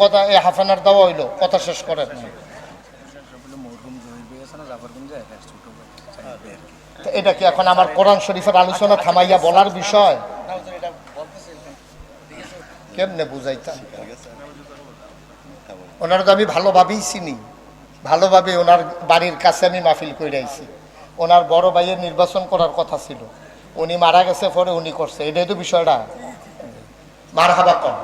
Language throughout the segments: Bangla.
কথা এই হাফানার দেওয়া হইল, কথা শেষ করেন। এটা কি এখন আমার কোরআন শরীফের আলোচনা থামাইয়া বলার বিষয়? কেমনে বুঝাইতাম? ওনার তো আমি ভালোভাবেই চিনি। ভালোভাবে ওনার বাড়ির কাছে আমি মাহফিল করে আইছি। ওনার বড় ভাইয়ের নির্বাচন করার কথা ছিল। উনি মারা গেছে পরে উনি করছে। এটাই তো বিষয়টা। মার হাবা কম।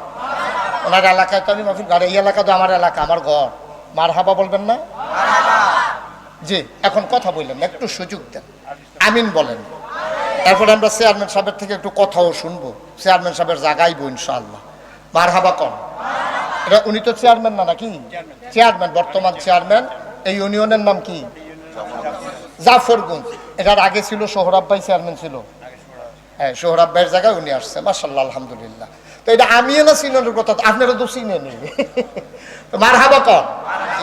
ওনার এলাকায় তো আমি মাহফিল আর এই এলাকা তো আমার এলাকা আমার ঘর। মার হাবা বলবেন না? জি এখন কথা বললেন একটু সুযোগ দেন। আমিন বলেন। তারপরে আমরা চেয়ারম্যান সাহেবের থেকে একটু কথাও শুনব। চেয়ারম্যান সাহেবের জাগাইবো ইনশাআল্লাহ। মার হাবা কম এটা উনি তো চেয়ারম্যান না নাকি? চেয়ারম্যান বর্তমান চেয়ারম্যান। এই ইউনিয়নের নাম কি? জাফরগঞ্জ। এটার আগে ছিল সোহরাব ভাই চেয়ারম্যান ছিল। হ্যাঁ সোহরাব ভাইয়ের জায়গায় উনি আসছে। মাসাল্লাহ আলহামদুলিল্লাহ। তো এটা আমিও না চিনের কথা আপনারা তো চিনে নি। মার হাবা কম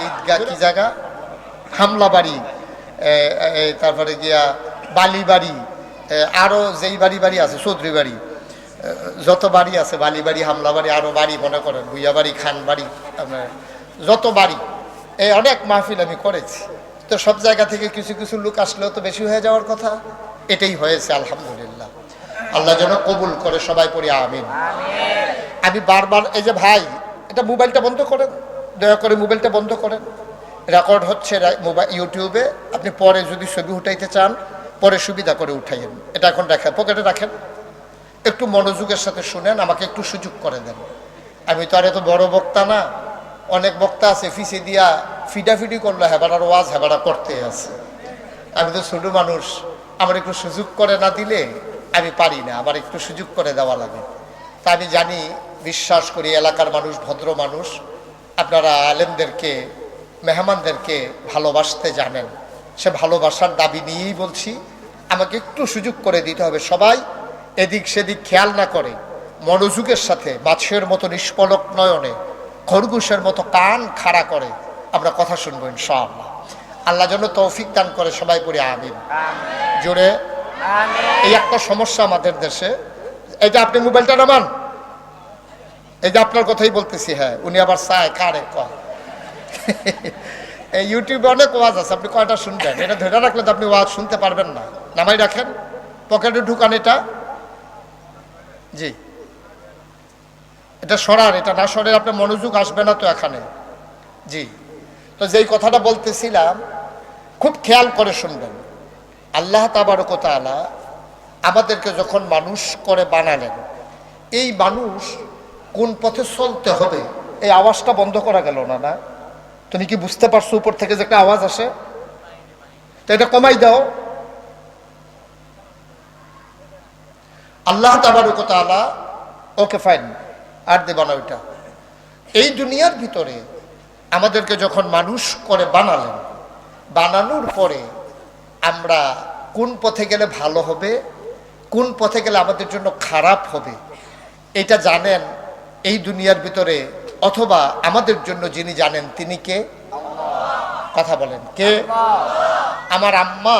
ঈদগা কি জায়গা? হামলা বাড়ি তারপরে গিয়া বালি বাড়ি এ, আরও যেই বাড়ি বাড়ি আছে চৌধুরী বাড়ি যত বাড়ি আছে বালি বাড়ি হামলা বাড়ি আরও বাড়ি মনে করেন ভুইয়া বাড়ি খান বাড়ি আপনার যত বাড়ি এই অনেক মাহফিল আমি করেছি। তো সব জায়গা থেকে কিছু কিছু লোক আসলেও তো বেশি হয়ে যাওয়ার কথা। এটাই হয়েছে আলহামদুলিল্লাহ। আল্লাহ যেন কবুল করে সবাই পড়ি আমিন। আমি বারবার এই যে ভাই এটা মোবাইলটা বন্ধ করেন দয়া করে মোবাইলটা বন্ধ করেন। রেকর্ড হচ্ছে মোবাইল ইউটিউবে আপনি পরে যদি ছবি উঠাইতে চান পরে সুবিধা করে উঠাইয়েন। এটা এখন রাখেন পকেটে রাখেন। একটু মনোযোগের সাথে শুনেন আমাকে একটু সুযোগ করে দেন। আমি তো আর এত বড় বক্তা না অনেক বক্তা আছে ফিসে দিয়া ফিডাফিডি করল হেবাড়ার ওয়াজ হেবাড়া করতে আছে। আমি তো ছোট মানুষ আমার একটু সুযোগ করে না দিলে আমি পারি না আমার একটু সুযোগ করে দেওয়া লাগে। তা আমি জানি বিশ্বাস করি এলাকার মানুষ ভদ্র মানুষ আপনারা আলেমদেরকে মেহমানদেরকে ভালোবাসতে জানেন। সে ভালোবাসার দাবি নিয়েই বলছি আমাকে একটু সুযোগ করে দিতে হবে। সবাই এদিক সেদিক খেয়াল না করে মনোযোগের সাথে মাছের মতো নিষ্পলক নয়নে খরগোশের মতো কান খাড়া করে আমরা কথা শুনব ইনশাআল্লাহ। আল্লাহ যেন তৌফিক দান করে সবাই পড়ে আমিন। জোরে এই একটা সমস্যা আমাদের দেশে। এই যে আপনি মোবাইলটা নামান। এই যে আপনার কথাই বলতেছি হ্যাঁ উনি আবার চায়, কারে কয়। এই ইউটিউবে অনেক ওয়াজ আছে, আপনি কয়টা শুনবেন? এটা ধরে রাখলে তো আপনি ওয়াজ শুনতে পারবেন না। নামাই রাখেন। পকেটে ঢুকান এটা। জি। এটা সরার এটা না সরে আপনার মনোযোগ আসবে না তো এখানে। জি। তো যেই কথাটা বলতেছিলাম, খুব খেয়াল করে শুনবেন। আল্লাহ তাবারকতালা আমাদেরকে যখন মানুষ করে বানালেন, এই মানুষ কোন পথে চলতে হবে, এই আওয়াজটা বন্ধ করা গেল না না? তুমি কি বুঝতে পারছ উপর থেকে যে একটা আওয়াজ আসে? তো এটা কমাই দাও। আল্লাহ তাবারকতালা ওকে ফাইন আর দেব না ওইটা। এই দুনিয়ার ভিতরে আমাদেরকে যখন মানুষ করে বানালেন, বানানোর পরে আমরা কোন পথে গেলে ভালো হবে? কোন পথে গেলে আমাদের জন্য খারাপ হবে? এটা জানেন এই দুনিয়ার ভিতরে অথবা আমাদের জন্য যিনি জানেন তিনি কে? কথা বলেন, কে? আমার আম্মা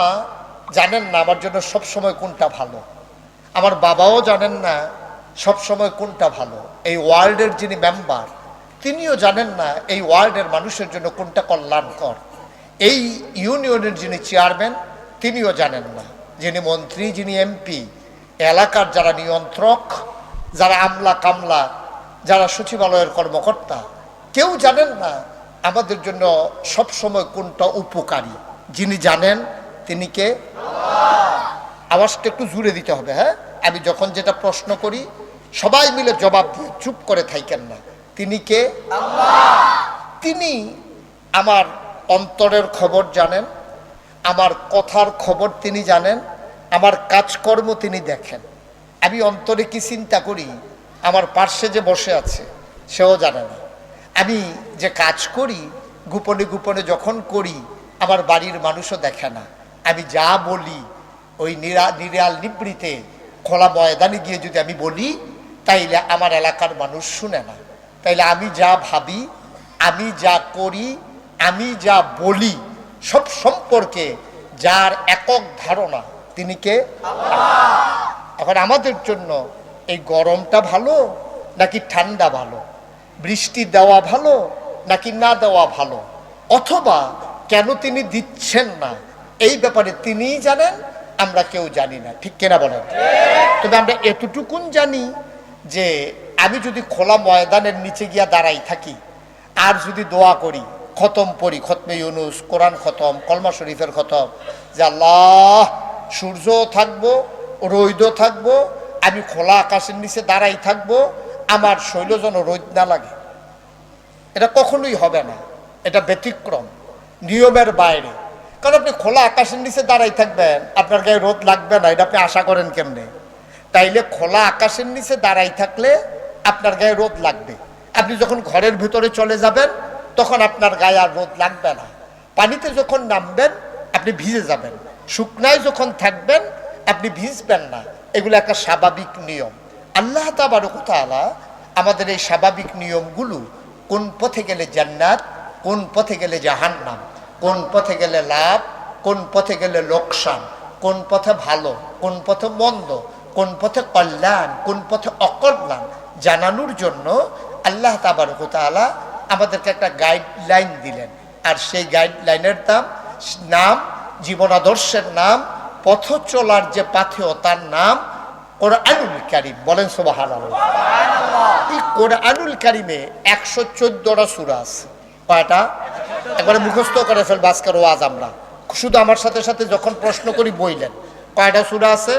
জানেন না আমার জন্য সব সময় কোনটা ভালো। আমার বাবাও জানেন না সব সময় কোনটা ভালো। এই ওয়ার্ল্ডের যিনি মেম্বার, তিনিও জানেন না এই ওয়ার্ল্ডের মানুষের জন্য কোনটা কল্যাণকর। এই ইউনিয়নের যিনি চেয়ারম্যান তিনিও জানেন না। যিনি মন্ত্রী, যিনি এমপি, এলাকার যারা নিয়ন্ত্রক, যারা আমলা কামলা, যারা সচিবালয়ের কর্মকর্তা, কেউ জানেন না আমাদের জন্য সব সময় কোনটা উপকারী। যিনি জানেন, তিনি কে? আওয়াজটা একটু জুড়ে দিতে হবে হ্যাঁ? আমি যখন যেটা প্রশ্ন করি, সবাই মিলে জবাব দিয়ে চুপ করে থাইকেন না। তিনি কে? তিনি আমার অন্তরের খবর জানেন আমার কথার খবর তিনি জানেন, আমার কাজকর্ম তিনি দেখেন। আমি অন্তরে কি চিন্তা করি? আমার পার্শ্বে যে বসে আছে, সেও জানে না। আমি যে কাজ করি, গোপনে গোপনে যখন করি, আমার বাড়ির মানুষও দেখে না। আমি যা বলি, ওই নিরা, নিরাল নিবৃতে, খোলা ময়দানে গিয়ে যদি আমি বলি, তাইলে আমার এলাকার মানুষ শুনে না। তাইলে আমি যা ভাবি, আমি যা করি, আমি যা বলি সব সম্পর্কে যার একক ধারণা তিনি কে? এখন আমাদের জন্য এই গরমটা ভালো নাকি ঠান্ডা ভালো? বৃষ্টি দেওয়া ভালো নাকি না দেওয়া ভালো? অথবা কেন তিনি দিচ্ছেন না? এই ব্যাপারে তিনিই জানেন, আমরা কেউ জানি না। ঠিক কেনা বলেন? তবে আমরা এতটুকুন জানি যে আমি যদি খোলা ময়দানের নিচে গিয়া দাঁড়াই থাকি, আর যদি দোয়া করি খতম পড়ি, খতমে ইউনুস, কোরআন খতম, কলমা শরীফের খতম, যে আল্লাহ সূর্য থাকব রৈদও থাকব, আমি খোলা আকাশের নিচে দাঁড়াই থাকব, আমার শৈল যেন রোদ না লাগে। এটা কখনোই হবে না। এটা ব্যতিক্রম, নিয়মের বাইরে। কারণ আপনি খোলা আকাশের নিচে দাঁড়াই থাকবেন, আপনার গায়ে রোদ লাগবে না, এটা আপনি আশা করেন কেমনে? তাইলে খোলা আকাশের নিচে দাঁড়াই থাকলে আপনার গায়ে রোদ লাগবে। আপনি যখন ঘরের ভিতরে চলে যাবেন তখন আপনার গায়ে আর রোদ লাগবে না। পানিতে যখন নামবেন, আপনি ভিজে যাবেন। শুকনায় যখন থাকবেন, আপনি ভিজবেন না। এগুলো একটা স্বাভাবিক নিয়ম। আল্লাহ তাবারকতালা আমাদের এই স্বাভাবিক নিয়মগুলো কোন পথে গেলে জান্নাত, কোন পথে গেলে জাহান্নাম, কোন পথে গেলে লাভ, কোন পথে গেলে লোকসান, কোন পথে ভালো, কোন পথে মন্দ, কোন পথে কল্যাণ, কোন পথে অকল্যাণ জানানোর জন্য আল্লাহ তাবারকতালা আমাদেরকে একটা গাইডলাইন দিলেন। আর সেই গাইডলাইনের দাম নাম জীবন আদর্শের নাম পথ চলার যে পাথেয় তার নাম কোরআনুল কারিম। বলেন সোবাহান এই কোরআনুল কারিমে একশো চোদ্দটা সুরা আছে। কয়টা? একবারে মুখস্থ করে ফেলব আজকের ওয়াজ আমরা। শুধু আমার সাথে সাথে যখন প্রশ্ন করি বইলেন। কয়টা সুরা আছে?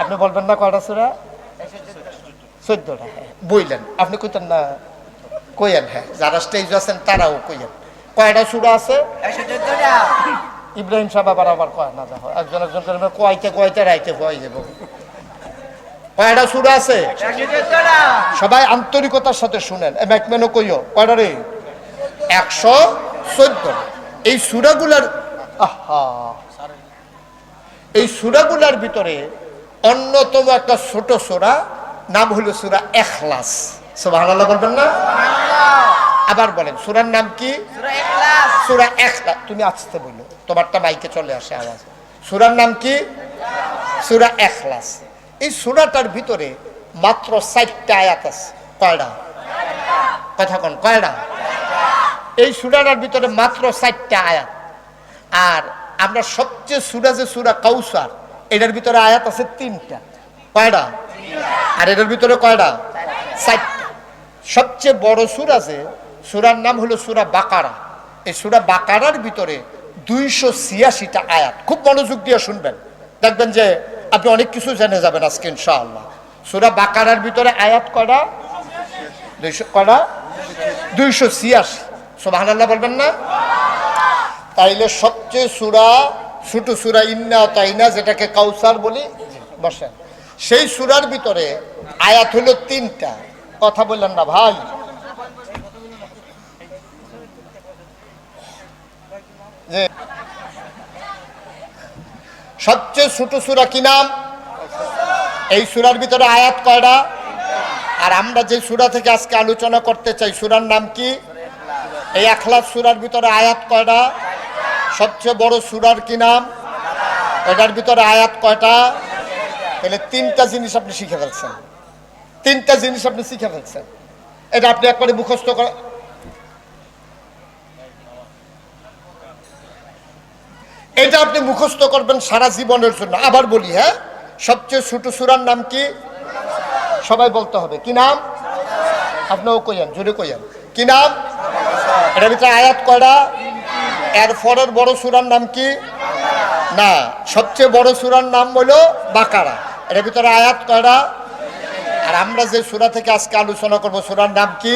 আপনি বলবেন না কয়টা সুরা? চোদ্দটা হ্যাঁ। বইলেন। আপনি কইতেন না কইয়েন হ্যাঁ যারা স্টেজ আছেন তারাও কইয়েন। কয়টা সুরা আছে? ইব্রাহিম সাহেব আবার আবার কয়, না দেখো একজন একজন করে কয়তে কয়তে রাইতে কয় যাব। কয়টা সুরা আছে? সবাই আন্তরিকতার সাথে শুনেন। ম্যাকম্যানও কইও, কয়টা রে? একশো চোদ্দ। এই সুরাগুলার, আহা। এই সুরাগুলার ভিতরে অন্যতম একটা ছোট সুরা, নাম হলো সুরা এখলাস। সুবাহ বলবেন না? আবার বলেন সুরার নাম কি? সুরা এখলাস তুমি আসতে বলল তোমারটা মাইকে চলে আসে আওয়াজ। সুরার নাম কি? সুরা এখলাস এই সুরাটার ভিতরে মাত্র ষাটটা আয়াত আছে। কয়টা? কথা কন কয়টা? এই সুরাটার ভিতরে মাত্র ষাটটা আয়াত। আর আমরা সবচেয়ে সুরা যে সুরা কাউসার এটার ভিতরে আয়াত আছে তিনটা। কয়টা? আর এটার ভিতরে কয়টা? ষাটটা সবচেয়ে বড় সুর আছে সুরার নাম হলো সুরা বাকারা। এই সুরা বাকারার ভিতরে দুইশো ছিয়াশিটা আয়াত। খুব মনোযোগ দিয়ে শুনবেন। দেখবেন যে আপনি অনেক কিছু জেনে যাবেন আজকে, ইনশাআল্লাহ। সুরা বাকারার ভিতরে আয়াত কয়টা? দুইশো কয়টা? দুইশো ছিয়াশি। সোবাহান আল্লাহ বলবেন না? তাইলে সবচেয়ে সুরা, ছোট সুরা ইন্না তাইনা, যেটাকে কাউসার বলি, বসেন। সেই সুরার ভিতরে আয়াত হলো তিনটা। কথা বললেন না ভাই? সবচেয়ে ছোট সুরা কি নাম? এই সুরার ভিতরে আয়াত কয়টা? আর আমরা যে সুরা থেকে আজকে আলোচনা করতে চাই, সুরার নাম কি? এই একলাখ সুরার ভিতরে আয়াত কয়টা? সবচেয়ে বড় সুরার কি নাম? এটার ভিতরে আয়াত কয়টা? তাহলে তিনটা জিনিস আপনি শিখে ফেলছেন। তিনটা জিনিস আপনি শিখে ফেলছেন। এটা আপনি একবারে মুখস্থ এটা আপনি মুখস্থ করবেন সারা জীবনের জন্য। আবার বলি হ্যাঁ? সবচেয়ে ছোট সুরার নাম কি? সবাই বলতে হবে। কি নাম? আপনিও কইয়েন, জোরে কইয়েন। কি নাম? এটার ভিতরে আয়াত কয়টা? এর পরের বড় সুরার নাম কি? না, সবচেয়ে বড় সুরার নাম হলো বাকারা। এটার ভিতরে আয়াত কয়টা? আর আমরা যে সুরা থেকে আজকে আলোচনা করব, সুরার নাম কি?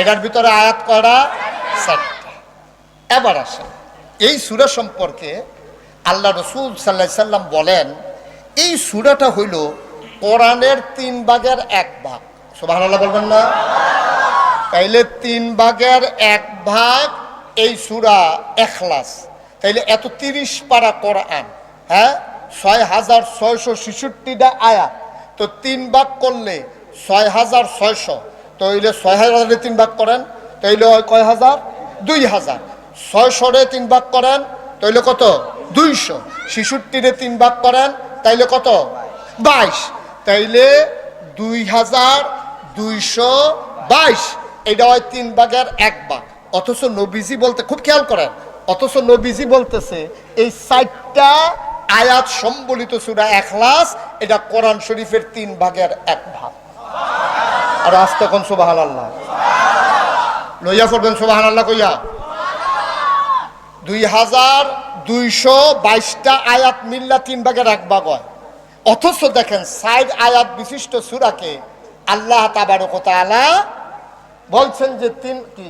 এটার ভিতরে আয়াত কয়টা? চারটা। এবার আসেন। এই সুরা সম্পর্কে আল্লাহ রসুল সাল্লাহ সাল্লাম বলেন, এই সুরাটা হইল কোরআনের তিন ভাগের এক ভাগ। সুবাহ বলবেন না? তাইলে তিন ভাগের এক ভাগ এই সুরা এখলাস। তাইলে এত তিরিশ পারা কোরআন হ্যাঁ? ছয় হাজার ছয়শো ছেষট্টিটা আয়াত। তো তিন ভাগ করলে ছয় হাজার ছয়শো। তাইলে ছয় হাজারে তিন ভাগ করেন, তাইলে কয় হাজার? দুই হাজার। ছয়শোরে তিন ভাগ করেন, তাইলে কত? দুইশো। ছেষট্টিরে তিন ভাগ করেন, তাইলে কত? বাইশ। তাইলে দুই হাজার দুইশো বাইশ। এটা হয় তিন ভাগের এক ভাগ। অথচ নবীজি বলতে, খুব খেয়াল করেন, অথচ নবীজি বলতেছে, এই সাইটটা আয়াত সম্বলিত সুরা এখলাস, এটা কোরআন শরীফের তিন ভাগের এক ভাগ। আর আজ তখন সুবাহান আল্লাহ লইয়া পড়বেন সুবাহান আল্লাহ কইয়া। দুই হাজার দুইশো বাইশটা আয়াত মিল্লা তিন ভাগের এক ভাগ হয় অথচ দেখেন সাইড আয়াত বিশিষ্ট সুরাকে আল্লাহ তাবারকতালা বলছেন যে তিন কি